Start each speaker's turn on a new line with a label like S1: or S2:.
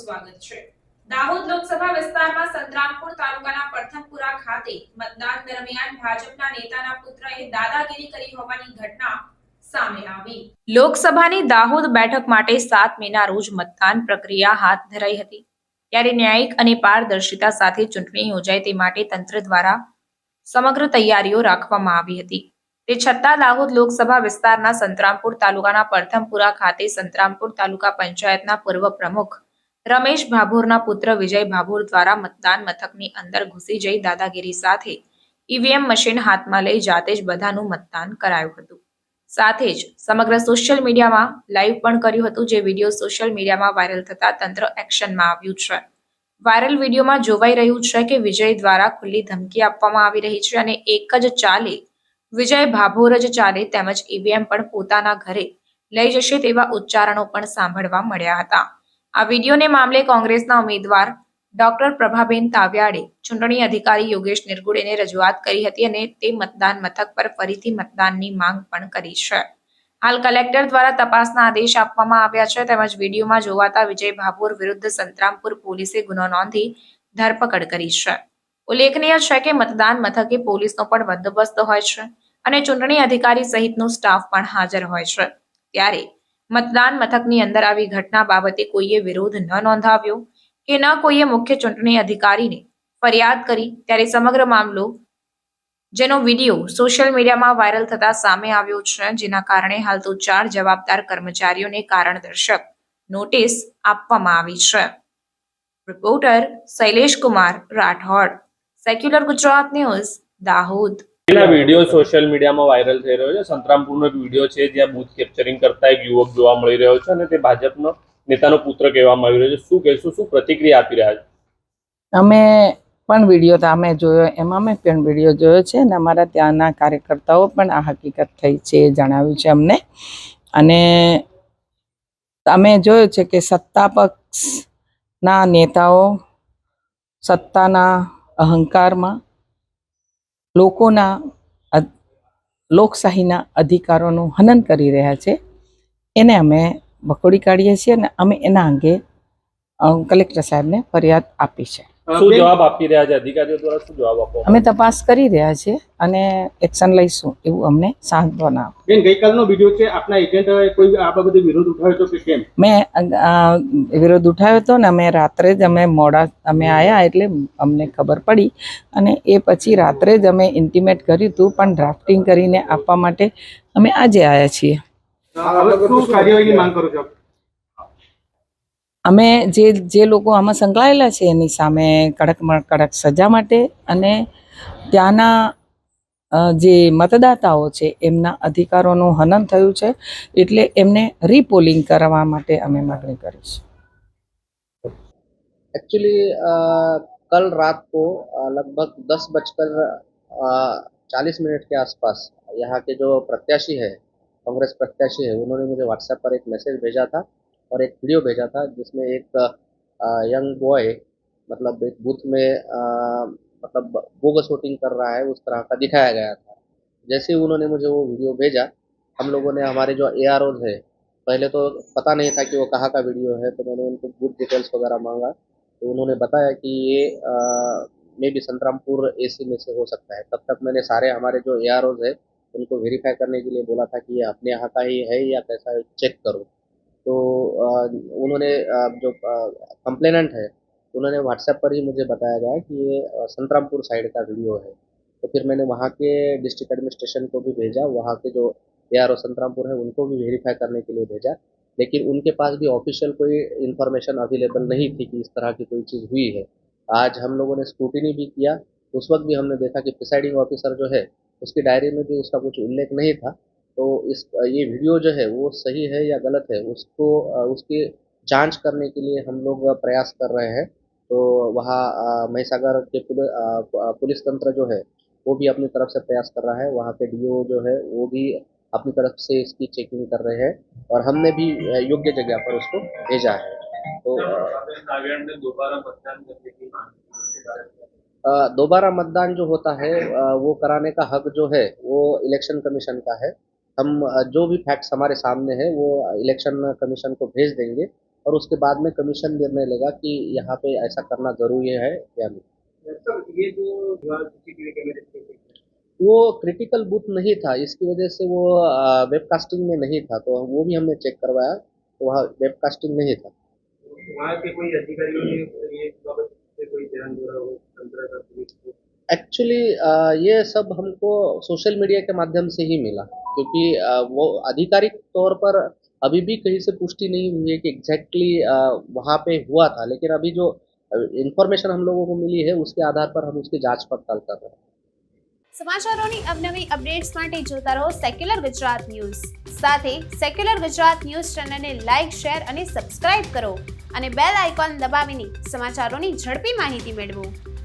S1: સ્વાગત છે. દાહોદ લોકસભા વિસ્તારમાં સંતરામપુર તાલુકાના પરથમપુરા ખાતે મતદાન દરમિયાન ભાજપના નેતાના પુત્રએ દાદાગીરી કરી હોવાની ઘટના લોકસભાની દાહોદ બેઠક માટે સાત મેના રોજ મતદાન પ્રક્રિયા હાથ ધરાઈ હતી. ત્યારે ન્યાયિક અને પારદર્શિતા સાથે ચૂંટણી યોજાય તે માટે તંત્ર દ્વારા સમગ્ર તૈયારીઓ રાખવામાં આવી હતી. તે છતાં દાહોદ લોકસભા વિસ્તારના સંતરામપુર તાલુકાના પરથમપુરા ખાતે સંતરામપુર તાલુકા પંચાયતના પૂર્વ પ્રમુખ રમેશ ભાભોરના પુત્ર વિજય ભાભોર દ્વારા મતદાન મથકની અંદર ઘૂસી જઈ દાદાગીરી સાથે ઈવીએમ મશીન હાથમાં લઈ જાતે જ બધાનું મતદાન કરાયું હતું. સાથે જ સમગ્ર સોશિયલ મીડિયામાં લાઈવ પણ કર્યું હતું જે વીડિયો સોશિયલ મીડિયામાં વાયરલ થતા તંત્ર એક્શનમાં આવ્યું છે. વાયરલ વિડીયોમાં જોવાઈ રહ્યું છે કે વિજય દ્વારા ખુલ્લી ધમકી આપવામાં આવી રહી છે અને એક જ ચાલે વિજય ભાભોર જ ચાલે તેમજ ઈવીએમ પણ પોતાના ઘરે લઈ જશે તેવા ઉચ્ચારણો પણ સાંભળવા મળ્યા હતા. આ વિડીયોને મામલે કોંગ્રેસના ઉમેદવાર ડોક્ટર પ્રભાબેન તાવ્યાડે ચૂંટણી અધિકારી યોગેશ નિર્ગુડેને રજૂઆત કરી હતી અને તે મતદાન મથક પર ફરીથી મતદાનની માંગ પણ કરી છે. હાલ કલેક્ટર દ્વારા તપાસના આદેશ આપવામાં આવ્યા છે તેમજ વિડીયોમાં જોવાતા વિજય ભાભોર વિરુદ્ધ સંતરામપુર પોલીસે ગુનો નોંધી ધરપકડ કરી છે. ઉલ્લેખનીય છે કે મતદાન મથકે પોલીસનો પણ બંદોબસ્ત હોય છે અને ચૂંટણી અધિકારી સહિતનો સ્ટાફ પણ હાજર હોય છે. ત્યારે મતદાન મથકની અંદર આવી ઘટના બાબતે કોઈએ વિરોધ ન નોંધાવ્યો કે ન કોઈએ મુખ્ય ચૂંટણી અધિકારીને ફરિયાદ કરી, ત્યારે સમગ્ર મામલો, જેનો વીડિયો સોશિયલ મીડિયામાં વાયરલ થતા સામે આવ્યો છે, જેના કારણે હાલ તો ચાર જવાબદાર કર્મચારીઓને કારણ દર્શક નોટિસ આપવામાં આવી છે. Reporter Shailesh Kumar Rathod. Secular Gujarat news Dahod.
S2: એના વીડિયો સોશિયલ મીડિયામાં વાયરલ થઈ રહ્યો છે. સંતરામપુરનો એક વીડિયો છે, જ્યાં બૂથ કેપ્ચરિંગ કરતા એક યુવક જોવા મળી રહ્યો છે અને તે ભાજપનો નેતાનો પુત્ર કહેવામાં આવી રહ્યો છે. શું કહેશું? શું પ્રતિક્રિયા આપી રહ્યા છે?
S3: અમે પણ વીડિયો તો અમે જોયો, એમાં અમે પણ વીડિયો જોયો છે અને અમારા ત્યાંના કાર્યકર્તાઓ પણ આ હકીકત થઈ છે એ જણાવ્યું છે અમને. અને અમે જોયું છે કે સત્તા પક્ષના નેતાઓ સત્તાના અહંકારમાં લોકોના લોકશાહીના અધિકારોનું હનન કરી રહ્યા છે. એને અમે વખોડી કાઢીએ છીએ અને અમે એના અંગે કલેક્ટર સાહેબને ફરિયાદ આપી છે.
S2: શું જવાબ આપી રહ્યા છે અધિકારીઓ દ્વારા? શું જવાબ આપો?
S3: અમે તપાસ કરી રહ્યા છીએ અને એક્શન લઈશું એવું અમને સાંત્વના આપો.
S4: બેન ગઈકાલનો વીડિયો છે આપના એજન્ટ કોઈ આ બાબતે વિરોધ ઉઠાવ્યો હતો કે કેમ?
S3: મેં વિરોધ ઉઠાવ્યો હતો ને અમે રાત્રે જ અમે મોડા અમે આવ્યા એટલે અમને ખબર પડી અને એ પછી રાત્રે જ અમે ઇન્ટિમેટ કર્યું હતું પણ ડ્રાફ્ટિંગ કરીને આપવા માટે અમે આજે આવ્યા છીએ.
S4: હવે શું કાર્યવાહીની માંગ કરો છો?
S3: અમે જે જે લોકો આમાં સંકળાયેલા છે એની સામે કડકમાં કડક સજા માટે અને ત્યાંના અ, જે મતદાતાઓ છે એમના અધિકારોનું હનન થયું છે એટલે એમને રીપોલિંગ કરવા માટે અમે માગણી કરીશું
S5: एक्चुअली कल रात को अ, लगभग दस बजकर चालीस मिनट के आसपास यहाँ के जो प्रत्याशी है कांग्रेस प्रत्याशी है उन्होंने मुझे व्हाट्सएप पर एक मैसेज भेजा था और एक वीडियो भेजा था जिसमें एक यंग बॉय मतलब एक बूथ में अ, मतलब बोगस वोटिंग कर रहा है उस तरह का दिखाया गया था। जैसे ही उन्होंने मुझे वो वीडियो भेजा हम लोगों ने हमारे जो ए आर ओज है पहले तो पता नहीं था कि वो कहाँ का वीडियो है तो मैंने उनको बूथ डिटेल्स वगैरह मांगा तो उन्होंने बताया कि ये मे भी संतरामपुर एसी में से हो सकता है। तब तक मैंने सारे हमारे जो ए आर ओज है उनको वेरीफाई करने के लिए बोला था कि ये अपने यहाँ का ही है या कैसा है चेक करो। तो उन्होंने जो कंप्लेनेंट है, उन्होंने व्हाट्सएप पर ही मुझे बताया गया कि ये संतरामपुर साइड का वीडियो है। तो फिर मैंने वहाँ के डिस्ट्रिक्ट एडमिनिस्ट्रेशन को भी भेजा, वहाँ के जो ए आर ओ संतरामपुर है, उनको भी वेरीफाई करने के लिए भेजा। लेकिन उनके पास भी ऑफिशियल कोई इन्फॉर्मेशन अवेलेबल नहीं थी कि इस तरह की कोई चीज़ हुई है। आज हम लोगों ने स्क्रूटिनी भी किया, उस वक्त भी हमने देखा कि प्रिसाइडिंग ऑफिसर जो है, उसकी डायरी में भी उसका कुछ उल्लेख नहीं था। तो इस ये वीडियो जो है वो सही है या गलत है उसको उसकी जाँच करने के लिए हम लोग प्रयास कर रहे हैं। तो वहाँ महिसागर के पुल- पुलिस तंत्र जो है वो भी अपनी तरफ़ से प्रयास कर रहा है। वहाँ के डीओ जो है वो भी अपनी तरफ़ से इसकी चेकिंग कर रहे हैं और हमने भी योग्य जगह पर उसको भेजा है। तो दोबारा मतदान जो होता है वो कराने का हक जो है वो इलेक्शन कमीशन का है। हम जो भी फैक्ट्स हमारे सामने है वो इलेक्शन कमीशन को भेज देंगे और उसके बाद में कमीशन निर्णय लेगा कि यहाँ पे ऐसा करना ज़रूरी है या नहीं।
S4: ये जो
S5: वो क्रिटिकल बूथ नहीं था इसकी वजह से वो वेबकास्टिंग में नहीं था तो वो भी हमने चेक करवाया तो वहाँ वेबकास्टिंग नहीं था।
S4: वहाँ के कोई अधिकारियों ने ये कोई ध्यान दे हो तंत्र का पुलिस को?
S5: एक्चुअली ये सब हमको सोशल मीडिया के माध्यम से ही मिला। क्योंकि अ, वो आधिकारिक तौर पर अभी भी कहीं से पुष्टि नहीं हुई है कि एग्जैक्टली वहाँ पे हुआ था लेकिन अभी जो इंफॉर्मेशन हम लोगों को मिली है उसके आधार पर हम उसकी जांच पड़ताल कर रहे हैं
S6: સમાચારોની અવનવી અપડેટ્સ માટે જોતા રહો સેક્યુલર ગુજરાત ન્યૂઝ સાથે સેક્યુલર ગુજરાત ન્યૂઝ ચેનલને લાઇક શેર અને સબસ્ક્રાઇબ કરો અને બેલ આઇકોન દબાવીને સમાચારોની ઝડપી માહિતી મેળવો